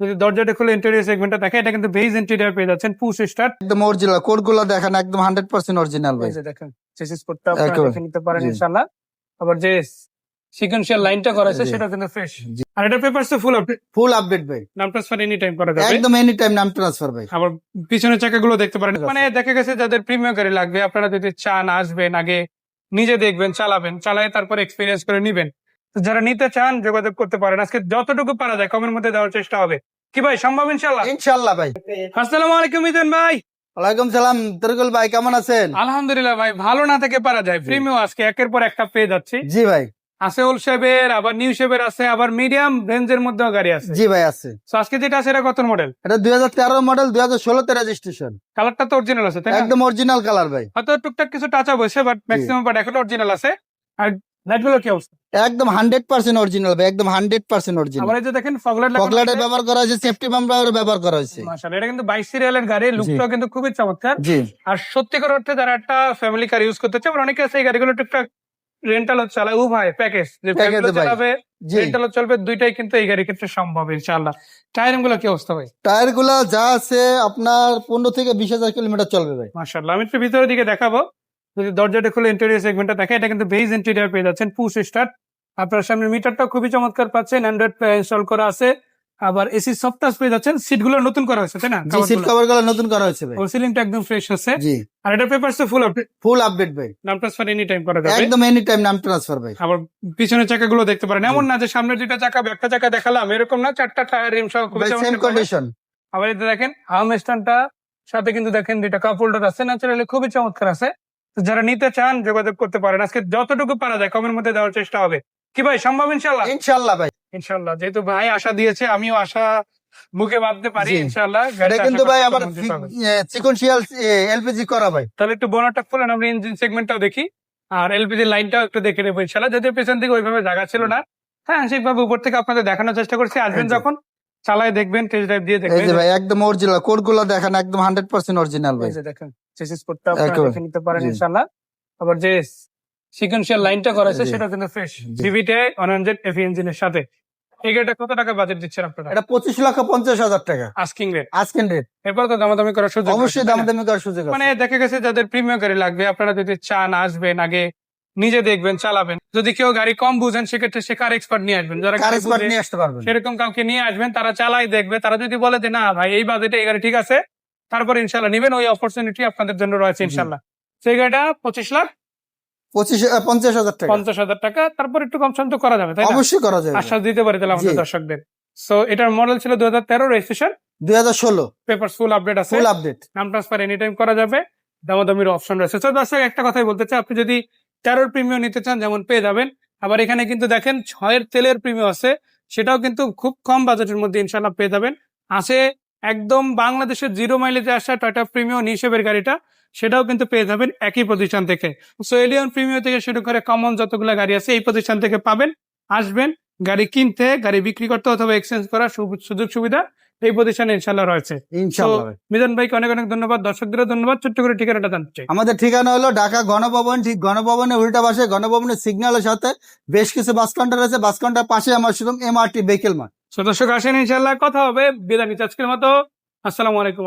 যদি দরজাটা খুলে ইন্টেরিয়র সেগমেন্টটা দেখে এটা কিন্তু বেজ ইন্টেরিয়র পেয়ে যাচ্ছেন পুশ স্টার্ট একদম অরিজিনাল কোডগুলো দেখেন একদম হান্ড্রেড পার্সেন্ট অরিজিনাল ভাই। এই যে দেখেন চেসিস কোডটা আপনারা দেখে নিতে পারেন ইনশাআল্লাহ। আবার যে সিকোয়েন্সিয়াল লাইনটা করা আছে সেটা কিন্তু ফ্রেশ আর এটা পেপারস তো ফুল আপডেট ফুল আপডেট ভাই। নাম ট্রান্সফার এনি টাইম করা যাবে। একদম এনি টাইম নাম ট্রান্সফার ভাই। আবার পিছনের চাকাগুলো দেখতে পারেন। মানে দেখা গেছে যাদের প্রিমিয়াম গাড়ি লাগবে আপনারা যদি চান আসবেন আগে নিজে দেখবেন চালাবেন চালায় তারপর এক্সপিরিয়েন্স করে নিবেন। যারা নিতে চান যোগাযোগ করতে পারেন। আজকে যতটুকু পারা যায় কমের মধ্যে দেওয়ার চেষ্টা হবে। কি ভাই সম্ভব ইনশাল্লাহ ইনশাল্লাহ ভাই। আসসালামু আলাইকুম মিজান ভাই। ওয়ালাইকুম সালাম তরিকুল ভাই কেমন আছেন? আলহামদুলিল্লাহ ভাই ভালো না থেকে পারা যায়। প্রিমিয়াম আজকে একের পর একটা পেয়ে যাচ্ছি। জি ভাই। আছে ওল শেপের আবার নিউ শেপের আছে আবার মিডিয়াম রেঞ্জের মধ্যেও গাড়ি আছে। জি ভাই আছে। তো আজকে যেটা আছে এটা কত মডেল এটা দুই হাজার তেরো মডেল দুই হাজার ষোলোতে রেজিস্ট্রেশন কালারটা তো অরিজিনাল আছে তাই একদম অরিজিনাল কালার ভাই। হয়তো টুকটাক কিছু টাচ আপ হয়েছে বাট ম্যাক্সিমাম বাট এখন অরিজিনাল আছে। আর লাইটগুলো কি অবস্থা? একদম হান্ড্রেড পার্সেন্ট অরিজিনাল ভাই একদম হান্ড্রেড পার্সেন্ট অরিজিনাল আবার এই যে দেখেন ফগলাইট ব্যবহার করা হয়েছে সেফটি বাম্পার ব্যবহার করা হয়েছে। মাশাআল্লাহ এটা কিন্তু বাইশ সিরিয়ালের গাড়ি লুকটাও কিন্তু খুবই চমৎকার। জি। আর সত্যিকার অর্থে যারা একটা ফ্যামিলি কার ইউজ করতে চায় অনেকে আছে এই গাড়িগুলো টুকটাক রেন্টাল চালায়। উভয় প্যাকেজ যে family চালাবে রেন্টাল চলবে দুইটাই কিন্তু এই গাড়ির ক্ষেত্রে সম্ভব ইনশাআল্লাহ। টায়ারগুলো কি অবস্থা ভাই? টায়ারগুলা যা আছে আপনার পনেরো থেকে বিশ হাজার কিলোমিটার চলবে ভাই। মাশাআল্লাহ আমি একটু ভিতরের দিকে দেখাবো। যদি দরজাটা খুলে ইন্টেরিয়র সেগমেন্টটা দেখে এটা কিন্তু বেজ ইন্টেরিয়র পেয়ে যাচ্ছেন পুশ স্টার্ট আপনার সামনে মিটারটা খুবই চমৎকার পাচ্ছেন অ্যান্ড্রয়েড ইনস্টল করা আছে। আবার এসি সফটওয়্যার পেয়ে যাচ্ছেন সিটগুলো নতুন করা হয়েছে তাই না? জি সিট কভারগুলো নতুন করা হয়েছে ভাই। সিলিংটা একদম ফ্রেশ আছে। জি। আর এটা পেপারস তো ফুল আপডেট ফুল আপডেট ভাই। নাম ট্রান্সফার এনি টাইম করা যাবে। একদম এনি টাইম নাম ট্রান্সফার ভাই। আবার পিছনের চাকাগুলো দেখতে পারেন। এমন না যে সামনের দুইটা চাকা একটা চাকা দেখালাম এরকম না চারটা টায়ার রিম সহ ভাই সেম কন্ডিশন আবার এটা দেখেন আর্ম স্ট্যান্ডটা সাথে কিন্তু দেখেন দুইটা কাপ হোল্ডার আছে ন্যাচারালি খুবই চমৎকার আছে। যারা নিতে চান যোগাযোগ করতে পারেন। আজকে যতটুকু পারা যায় কমের মধ্যে দেওয়ার চেষ্টা হবে। কি ভাই সম্ভব ইনশাল্লাহ ইনশাল্লাহ ভাই। ইনশাল্লাহ যেহেতু ভাই আশা দিয়েছে আমিও আশা মুখে বাঁধতে পারি। ইনশাল্লাহ এটা কিন্তু ভাই আবার। সিকোয়েন্সিয়াল এলপিজি করা ভাই। তাহলে একটু বোনারটা খুলেন আমরা ইঞ্জিন সেগমেন্টটাও দেখি। আর এলপিজি লাইনটাও একটু দেখে নেব ইনশাল্লাহ যদিও পেছন থেকে ওইভাবে জায়গা ছিল না। হ্যাঁ আংশিকভাবে উপর থেকে আপনাদের দেখানোর চেষ্টা করছি। আসবেন যখন চালায় দেখবেন টেস্ট ড্রাইভ দিয়ে এই দেখবেন। যে ভাই একদম অরিজিনাল কোডগুলো দেখেন একদম হান্ড্রেড পার্সেন্ট অরিজিনাল ভাই। দেখেন। কোডটা আপনারা দেখে নিতে পারেন জি। ইনশাল্লাহ আবার যে সিকোয়েন্সিয়াল লাইনটা করা আছে সেটা কিন্তু ফ্রেশ এফ ইঞ্জিনের সাথে। এই গাড়িটা কত টাকা বাজেট দিচ্ছেন আপনারা? এটা পঁচিশ লক্ষ পঞ্চাশ হাজার টাকা। আস্কিং রেট আজকের রেট এরপর তো দামাদামি করার সুযোগ অবশ্যই আছে, দাম তাই না? দামি করার সুযোগ মানে দেখা গেছে যাদের প্রিমিয়াম গাড়ি লাগবে আপনারা যদি চান আসবেন আগে নিজে দেখবেন চালাবেন। যদি কেউ গাড়ি কম বুঝেন সেক্ষেত্রে সে কার এক্সপার্ট নিয়ে আসবেন। যারা কার এক্সপার্ট নিয়ে আসতে পারবেন। সেরকম কাউকে নিয়ে আসবেন তারা চালাই দেখবে। তারা যদি বলে যে না ভাই এই বাজেটে এই গাড়ি ঠিক আছে তারপর ইনশাল্লাহ নিবেন ওই অপরচুনিটি আপনাদের জন্য রয়েছে ইনশাল্লাহ সেই গাড়িটা পঁচিশ লাখ। পঁচিশ পঞ্চাশ হাজার টাকা। পঞ্চাশ হাজার টাকা তারপর একটু কম সম তো করা যাবে তাই অবশ্যই করা যাবে। আশ্বাস দিতে পারি তাহলে আমাদের দর্শকদের। সো এটার মডেল ছিল হাজার তেরো রেজিস্ট্রেশন দুই হাজার ষোলো। পেপার ফুল আপডেট আছে। ফুল আপডেট নাম ট্রান্সফার এনি টাইম করা যাবে। দামাদামির অপশন রয়েছে। তো দর্শক একটা কথাই বলতে চাই আপনি যদি তেরোর প্রিমিয়াম নিতে চান যেমন পেয়ে যাবেন। আবার এখানে কিন্তু দেখেন ছয়ের তেলের প্রিমিয়াম আছে। সেটাও কিন্তু খুব কম বাজেটের মধ্যে ইনশাল্লাহ পেয়ে যাবেন। আছে একদম বাংলাদেশের জিরো মাইলেজে আসা টয়টা প্রিমিয়াম হিসেবের গাড়িটা, সেটাও কিন্তু পেয়ে যাবেন একই প্রতিষ্ঠান থেকে। সো এলিয়ন প্রিমিয়াম থেকে শুরু করে কমন যতগুলো গাড়ি আছে, এই প্রতিষ্ঠান থেকে পাবেন, আসবেন, গাড়ি কিনতে, গাড়ি বিক্রি করতে অথবা এক্সচেঞ্জ করার সুযোগ সুবিধা এই প্রতিষ্ঠানে ইনশাল্লাহ রয়েছে। মিজান ভাইকে অনেক অনেক ধন্যবাদ দর্শকদের ধন্যবাদ ছোট্ট করে ঠিকানাটা জানতে চাই। আমাদের ঠিকানা হলো ঢাকা গণভবন ঠিক গণভবনের উল্টা পাশে গণভবনের সিগন্যালের সাথে বেশ কিছু বাস কাউন্টার আছে বাস কাউন্টার পাশে আমার শুধু এমআরটি ভেহিকেল মাঠ দর্শক আসেন ইনশাল্লাহ কথা হবে। বিদায় নিচ্ছি আজকের মতো। আসসালামু আলাইকুম